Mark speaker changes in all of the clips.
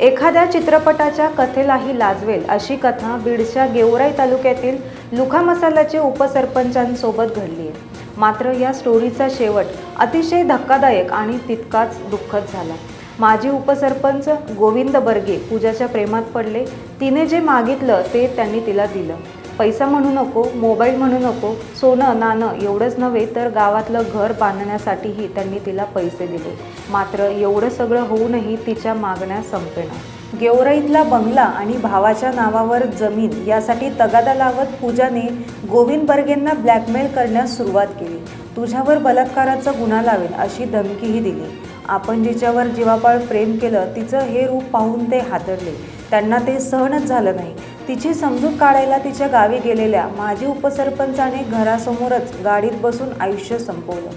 Speaker 1: एखाद्या चित्रपटाच्या कथेलाही लाजवेल अशी कथा बीडच्या गेवराई तालुक्यातील लुखा मसाल्याचे उपसरपंचांसोबत घडली आहे. मात्र या स्टोरीचा शेवट अतिशय धक्कादायक आणि तितकाच दुःखद झाला. माजी उपसरपंच गोविंद बर्गे पूजाच्या प्रेमात पडले. तिने जे मागितलं ते त्यांनी तिला दिलं. पैसा म्हणू नको मोबाईल म्हणू नको सोनं नाणं एवढंच नव्हे तर गावातलं घर बांधण्यासाठीही त्यांनी तिला पैसे दिले. मात्र एवढं सगळं होऊनही तिच्या मागण्या संपेना. गेवराईतला बंगला आणि भावाच्या नावावर जमीन यासाठी तगादा लावत पूजाने गोविंद बर्गेंना ब्लॅकमेल करण्यास सुरुवात केली. तुझ्यावर बलात्काराचा गुन्हा लावेल अशी धमकीही दिली. आपण जिच्यावर जीवापाळ प्रेम केलं तिचं हे रूप पाहून ते हादरले. त्यांना ते सहनच झालं नाही. तिची समजूत काढायला तिच्या गावी गेलेल्या माजी उपसरपंचाने घरासमोरच गाडीत बसून आयुष्य संपवलं.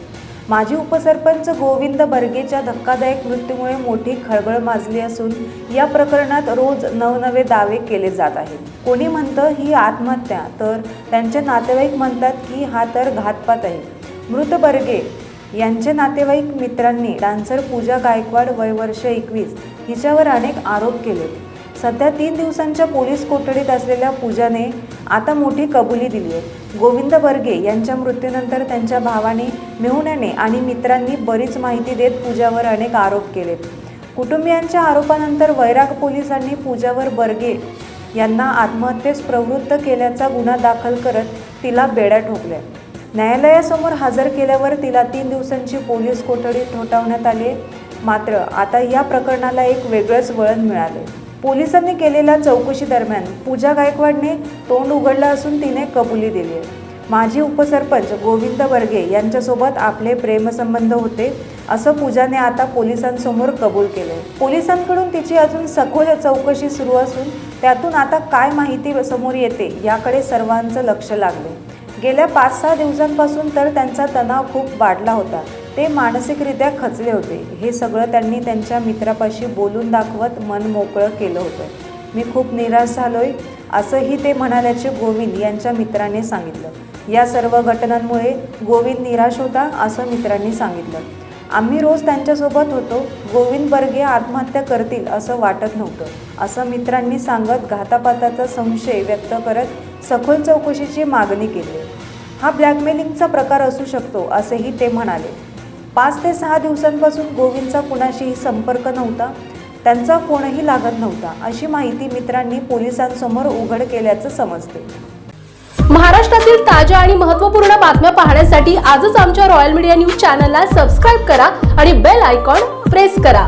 Speaker 1: माजी उपसरपंच गोविंद बर्गेच्या धक्कादायक मृत्यूमुळे मोठी खळबळ माजली असून या प्रकरणात रोज नवनवे दावे केले जात आहेत. कोणी म्हणतं ही आत्महत्या तर त्यांचे नातेवाईक म्हणतात की हा तर घातपात आहे. मृत बर्गे यांचे नातेवाईक मित्रांनी डान्सर पूजा गायकवाड वय वर्ष एकवीस हिच्यावर अनेक आरोप केले सध्या तीन दिवसांच्या पोलीस कोठडीत असलेल्या पूजाने आता मोठी कबुली दिली आहे. गोविंद बर्गे यांच्या मृत्यूनंतर त्यांच्या भावाने मेहुण्याने आणि मित्रांनी बरीच माहिती देत पूजावर अनेक आरोप केलेत. कुटुंबियांच्या आरोपानंतर वैराग पोलिसांनी पूजावर बर्गे यांना आत्महत्येस प्रवृत्त केल्याचा गुन्हा दाखल करत तिला बेड्या ठोकल्या. न्यायालयासमोर हजर केल्यावर तिला तीन दिवसांची पोलीस कोठडी ठोठावण्यात आली मात्र आता या प्रकरणाला एक वेगळंच वळण मिळाले पोलिसांनी केलेल्या चौकशी दरम्यान पूजा गायकवाडने तोंड उघडलं असून तिने कबुली दिली आहे. माजी उपसरपंच गोविंद बर्गे यांच्यासोबत आपले प्रेमसंबंध होते असं पूजाने आता पोलिसांसमोर कबूल केले पोलिसांकडून तिची अजून सखोल चौकशी सुरू असून त्यातून आता काय माहिती समोर येते याकडे सर्वांचं लक्ष लागले गेल्या पाच सहा दिवसांपासून तर त्यांचा तणाव खूप वाढला होता. ते मानसिकरित्या खचले होते. हे सगळं त्यांनी त्यांच्या मित्रापाशी बोलून दाखवत मन मोकळं केलं होतं. मी खूप निराश झालोय असंही ते म्हणाल्याचे गोविंद यांच्या मित्राने सांगितलं. या सर्व घटनांमुळे गोविंद निराश होता असं मित्रांनी सांगितलं. आम्ही रोज त्यांच्यासोबत होतो गोविंद बर्गे आत्महत्या करतील असं वाटत नव्हतं असं मित्रांनी सांगत घातापाताचा संशय व्यक्त करत सखोल चौकशीची मागणी केली. हा ब्लॅकमेलिंगचा प्रकार असू शकतो असेही ते म्हणाले. पाच ते सहा दिवसांपासून गोविंदचा कुणाशीही संपर्क नव्हता त्यांचा फोनही लागत नव्हता अशी माहिती मित्रांनी पोलिसांसमोर उघड केल्याचं समजते.
Speaker 2: महाराष्ट्रातील ताज्या आणि महत्त्वपूर्ण बातम्या पाहण्यासाठी आजच आमच्या रॉयल मीडिया न्यूज चॅनलला सबस्क्राईब करा आणि बेल आयकॉन प्रेस करा.